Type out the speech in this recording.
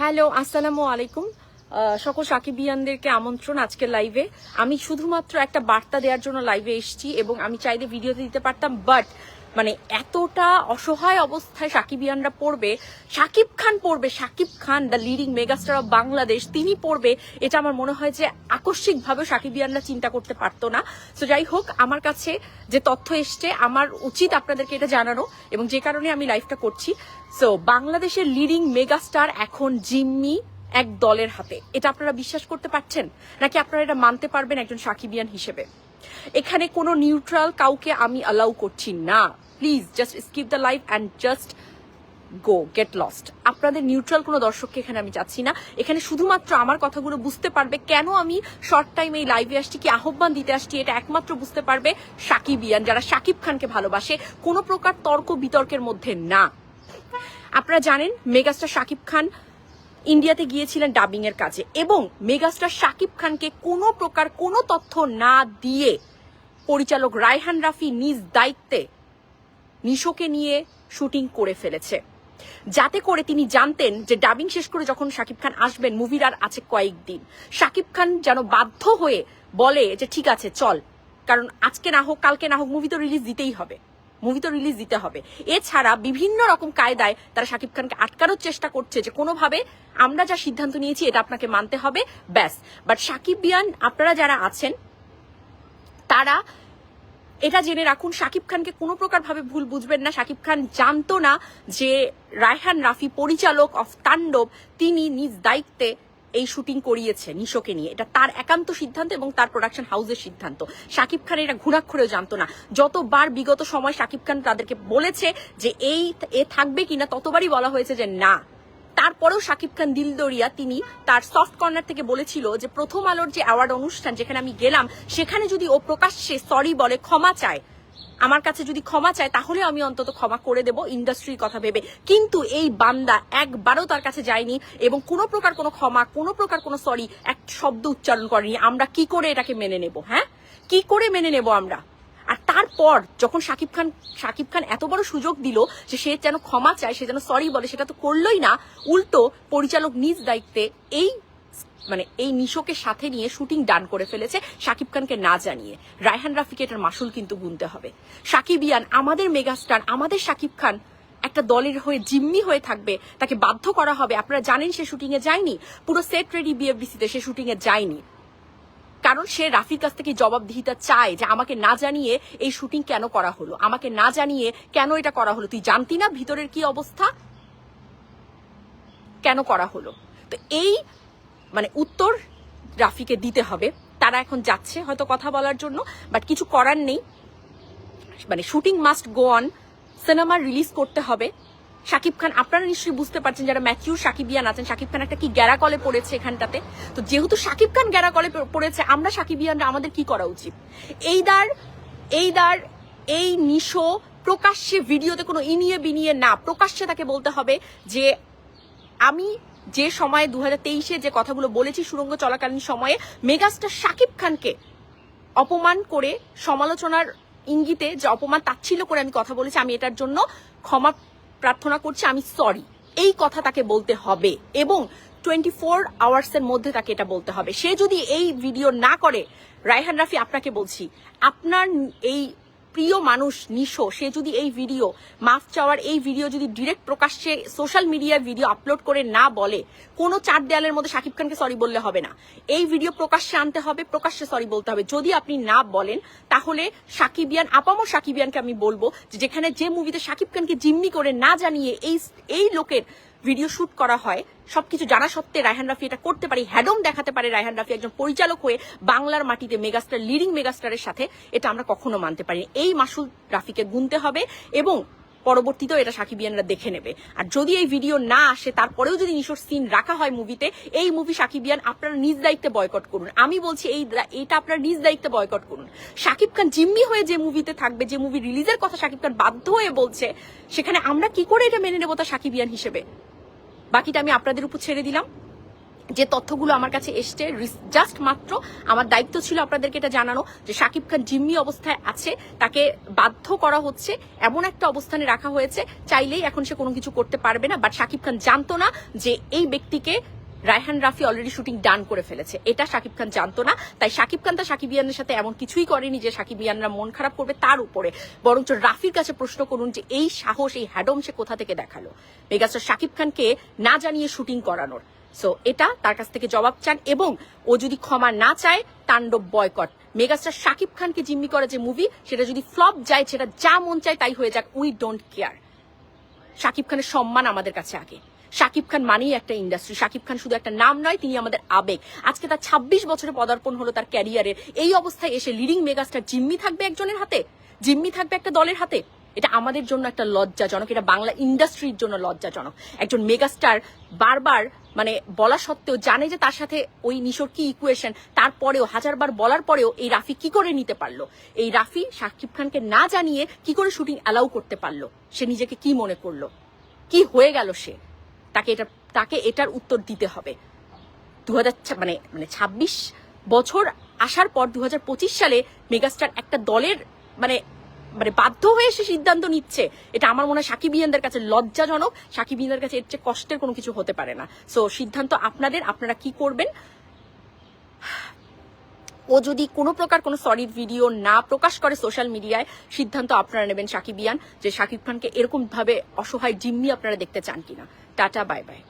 Hello, আসসালামু আলাইকুম। সকল সাকিবিয়ানদেরকে আমন্ত্রণ আজকের লাইভে আমি শুধুমাত্র একটা বার্তা দেওয়ার জন্য লাইভে এসেছি এবং আমি চাইলে ভিডিওতে দিতে পারতাম বাট মানে এতটা অসহায় অবস্থায় সাকিবিয়ানরা পড়বে, সাকিব খান পড়বে, Shakib Khan the leading megastar of Bangladesh তিনি পড়বে, এটা আমার মনে হয় যে আকস্মিকভাবে সাকিবিয়ানরা চিন্তা করতে পারতো না। তো যাই হোক, আমার কাছে যে তথ্য এসছে, আমার উচিত আপনাদেরকে এটা জানানো এবং যে কারণে আমি লাইভটা করছি। সো বাংলাদেশের লিডিং মেগাস্টার এখন জিম্মি এক দলের হাতে। এটা আপনারা বিশ্বাস করতে পারছেন? নাকি আপনারা এটা মানতে পারবেন একজন সাকিবিয়ান হিসেবে? এখানে কোনো নিউট্রাল কাউকে আমি অ্যালাউ করছি না। Please just skip the life and just go get lost আপনাদের নিউট্রাল কোনো দর্শককে এখানে আমি চাচ্ছি না। এখানে শুধুমাত্র আমার কথাগুলো বুঝতে পারবে কেন আমি শর্ট টাইম এই লাইভে আসছি, কি আহ্বান দিতে আসছি, এটা একমাত্র বুঝতে পারবে সাকিবিয়ান যারা সাকিব খানকে ভালোবাসে। কোনো প্রকার তর্ক বিতর্কের মধ্যে না। আপনারা জানেন মেগাস্টার শাকিব খান ইন্ডিয়াতে গিয়েছিলেন ডাবিং এর কাজে এবং মেগাস্টার শাকিব খানকে কোনো প্রকার কোনো তথ্য না দিয়ে পরিচালক রায়হান রাফি নিজ দায়িত্বে নিশোকে নিয়ে শুটিং করে ফেলেছে। যাতে করে তিনি জানতেন যে ডাবিং শেষ করে যখন শাকিব খান আসবেন, মুভির আর আছে কয়েকদিন। শাকিব খান যেন বাধ্য হয়ে বলে যে, ঠিক আছে, চল। কারণ আজকে না হোক, কালকে না হোক, মুভি তো রিলিজ দিতেই হবে। মুভি তো রিলিজ দিতে হবে। এছাড়া বিভিন্ন রকম কায়দায় তারা শাকিব খানকে আটকানোর চেষ্টা করছে যে, কোনোভাবে আমরা যা সিদ্ধান্ত নিয়েছি, এটা আপনাকে মানতে হবে, ব্যাস। বাট শাকিব বিয়ান, আপনারা যারা আছেন, তারা এটা জেনে রাখুন, শাকিব খানকে কোনো প্রকার ভাবে ভুল বুঝবেন না। শাকিব খান জানতো না যে রায়হান রাফি পরিচালক অফ তাণ্ডব, তিনি নিজ দায়িত্বে এই শুটিং করিয়েছে নিশোকে নিয়ে। এটা তার একান্ত সিদ্ধান্ত এবং তার প্রোডাকশন হাউসের সিদ্ধান্ত। শাকিব খান এটা ঘুণাক্ষরেও জানতো না। যতবার বিগত সময় শাকিব খান তাদেরকে বলেছে যে এই, এ থাকবে কিনা, ততবারই বলা হয়েছে যে না। তারপরেও শাকিব খান দিলদরিয়া, তিনি তার সফট কর্নার থেকে বলেছিল যে প্রথম আলোর যে অ্যাওয়ার্ড অনুষ্ঠান যেখানে আমি গেলাম, সেখানে যদি ও প্রকাশ্যে সরি বলে ক্ষমা চায়, আমার কাছে যদি ক্ষমা চায়, তাহলে আমি অন্তত ক্ষমা করে দেব ইন্ডাস্ট্রির কথা ভেবে। কিন্তু এই বান্দা একবারও তার কাছে যায়নি এবং কোনো প্রকার কোনো ক্ষমা, কোনো প্রকার কোনো সরি এক শব্দ উচ্চারণ করেনি। আমরা কি করে এটাকে মেনে নেব হ্যাঁ? কি করে মেনে নেব আমরা? আর তারপর যখন শাকিব খান শাকিব খান এত বড় সুযোগ দিল যে সে যেন ক্ষমা চায়, সে যেন সরি বলে, সেটা তো করলোই না, উল্টো পরিচালক নিজ দায়িত্বে এই মানে এই নিশোকে সাথে নিয়ে শুটিং ডান করে ফেলেছে শাকিব খানকে না জানিয়ে। রায়হান রাফিকে এটার মাসুল কিন্তু গুনতে হবে। শাকিব ইয়ান, আমাদের মেগাস্টার, আমাদের শাকিব খান একটা দলের হয়ে জিম্মি হয়ে থাকবে, তাকে বাধ্য করা হবে। আপনারা জানেন সে শুটিং এ যায়নি, পুরো সেট রেডি বিএফডিসিতে সে শুটিং এ যায়নি। কারণ সে রাফির কাছ থেকে জবাবদিহিতা চায় যে আমাকে না জানিয়ে এই শুটিং কেন করা হলো, আমাকে না জানিয়ে কেন এটা করা হলো। তুই জানতি না ভিতরের কি অবস্থা? কেন করা হলো? তো এই মানে উত্তর রাফিকে দিতে হবে। তারা এখন যাচ্ছে হয়তো কথা বলার জন্য, বাট কিছু করার নেই। মানে shooting must go on. Cinema release করতে হবে। শাকিব খান, আপনারা নিশ্চয়ই বুঝতে পারছেন যারা ম্যাচিউর সাকিবিয়ান আছেন শাকিব খান একটা কি গ্যারা কলে পড়েছে এখানটাতে। তো যেহেতু শাকিব খান গ্যারা কলে পড়েছে, আমরা সাকিবিয়ানরা আমাদের কি করা উচিত? এই দার এই দার এই নিশো প্রকাশ্যে ভিডিওতে কোনো ইনিয়ে বিনিয়ে না, প্রকাশ্যে তাকে বলতে হবে যে, আমি যে সময়ে দু হাজার যে কথাগুলো বলেছি সুরঙ্গ চলাকালীন সময়ে, মেগাস্টার শাকিব খানকে অপমান করে সমালোচনার ইঙ্গিতে যে অপমান তাচ্ছিল্য করে আমি কথা বলেছি, আমি এটার জন্য ক্ষমা প্রার্থনা করছি, আমি সরি এই কথা তাকে বলতে হবে এবং টোয়েন্টি ফোর আওয়ার্স এর মধ্যে তাকে এটা বলতে হবে। সে যদি এই ভিডিও না করে, রায়হান রাফি, আপনাকে বলছি, আপনার এই প্রিয় মানুষ নিশো, সে যদি এই ভিডিও মাফ চাওয়ার এই ভিডিও যদি ডিরেক্ট প্রকাশ্যে সোশ্যাল মিডিয়ায় ভিডিও আপলোড করে না বলে, কোনো চার দেয়ালের মধ্যে শাকিব খানকে সরি বললে হবে না। এই ভিডিও প্রকাশ্যে আনতে হবে, প্রকাশ্যে সরি বলতে হবে। যদি আপনি না বলেন, তাহলে সাকিবিয়ান আপামো সাকিবিয়ানকে আমি বলব যেখানে যে মুভিতে শাকিব খানকে জিম্মি করে না জানিয়ে এই এই লোকের ভিডিও শুট করা হয়, সবকিছু জানা সত্ত্বে রায়হান রাফি এটা করতে পারে হ্যাডম দেখাতে পারে রায়হান রাফি একজন পরিচালক হয়ে বাংলার মাটিতে মেগাস্টার লিডিং মেগাস্টারের সাথে, এটা আমরা কখনো মানতে পারি এই মাসুল রাফিকে গুনতে হবে এবং পরবর্তীতেও এটা সাকিবিয়ানরা দেখে নেবে। আর যদি এই ভিডিও না আসে, তারপরেও যদি নিশোর সিন রাখা হয় মুভিতে এই মুভি সাকিবিয়ান আপনারা নিজ দায়িত্বে বয়কট করুন। আমি বলছি এই এটা আপনারা নিজ দায়িত্বে বয়কট করুন। শাকিব খান জিম্মি হয়ে যে মুভিতে থাকবে, যে মুভি রিলিজের কথা শাকিব খান বাধ্য হয়ে বলছে, সেখানে আমরা কি করে এটা মেনে নেব তা সাকিবিয়ান হিসেবে? বাকিটা আমি আপনাদের উপর ছেড়ে দিলাম। যে তথ্যগুলো আমার কাছে এসছে জাস্ট মাত্র আমার দায়িত্ব ছিল আপনাদেরকে এটা জানানো যে সাকিব খান জিম্মি অবস্থায় আছে, তাকে বাধ্য করা হচ্ছে, এমন একটা অবস্থানে রাখা হয়েছে, চাইলেই এখন সে কোনো কিছু করতে পারবে না বাট সাকিব খান জানতো না যে এই ব্যক্তিকে Raihan Rafi already shooting done করে ফেলেছে। এটা শাকিব খান জানতো না। তাই শাকিব খান তার শাকিব ইয়ানের সাথে এমন কিছুই করেনি যে শাকিব ইয়ানরা মন খারাপ করবে তার উপরে। বরঞ্চ রাফির কাছে প্রশ্ন করুন যে এই সাহস, এই হ্যাডম সে কোথা থেকে দেখাল? মেগাস্টার শাকিব খানকে না জানিয়ে শুটিং করানোর। সো এটা তার কাছ থেকে জবাব চান এবং ও যদি ক্ষমা না চায়, তাণ্ডব বয়কট মেগাস্টার শাকিব খানকে জিম্মি করে যে মুভি সেটা যদি ফ্লপ যায়, সেটা যা মন চায় তাই হয়ে যাক উই ডোন্ট কেয়ার শাকিব খানের সম্মান আমাদের কাছে আগে। শাকিব খান মানেই একটা ইন্ডাস্ট্রি শাকিব খান শুধু একটা নাম নয়, তিনি আমাদের আবেগ। আজকে তার ছাব্বিশ বছরে পদার্পণ হলো তার ক্যারিয়ারের এই অবস্থায় এসে লিডিং মেগাস্টার জিম্মি থাকবে একজনের হাতে? জিম্মি থাকবে একটা দলের হাতে? এটা আমাদের জন্য একটা লজ্জাজনক, এটা বাংলা ইন্ডাস্ট্রির জন্য লজ্জাজনক। একজন মেগাস্টার বারবার মানে বলা সত্ত্বেও জানে যে তার সাথে ওই নিশোর কি ইকুয়েশন তারপরেও, হাজারবার বলার পরেও এই রাফি কি করে নিতে পারল? এই রাফি শাকিব খানকে না জানিয়ে কি করে শুটিং অ্যালাউ করতে পারল? সে নিজেকে কি মনে করল? কি হয়ে গেল সে? তাকে এটা, তাকে এটার উত্তর দিতে হবে। দু মানে মানে ছাব্বিশ বছর আসার পর দু হাজার পঁচিশ সালে মেগাস্টার একটা দলের মানে মানে বাধ্য হয়ে সে সিদ্ধান্ত নিচ্ছে। এটা আমার মনে হয় সাকিব ইয়ানদের কাছে লজ্জাজনক। সাকিব ইয়ানদের কাছে এর চেয়ে কষ্টের কোনো কিছু হতে পারে না। সো সিদ্ধান্ত আপনাদের, আপনারা কি করবেন? ও যদি কোনো প্রকার কোনো সলিড ভিডিও না প্রকাশ করে সোশ্যাল মিডিয়ায় সিদ্ধান্ত আপনারা নেবেন সাকিব ইয়ান, যে সাকিব খানকে এরকম ভাবে অসহায় জিম্মি আপনারা দেখতে চান কিনা। Tata bye bye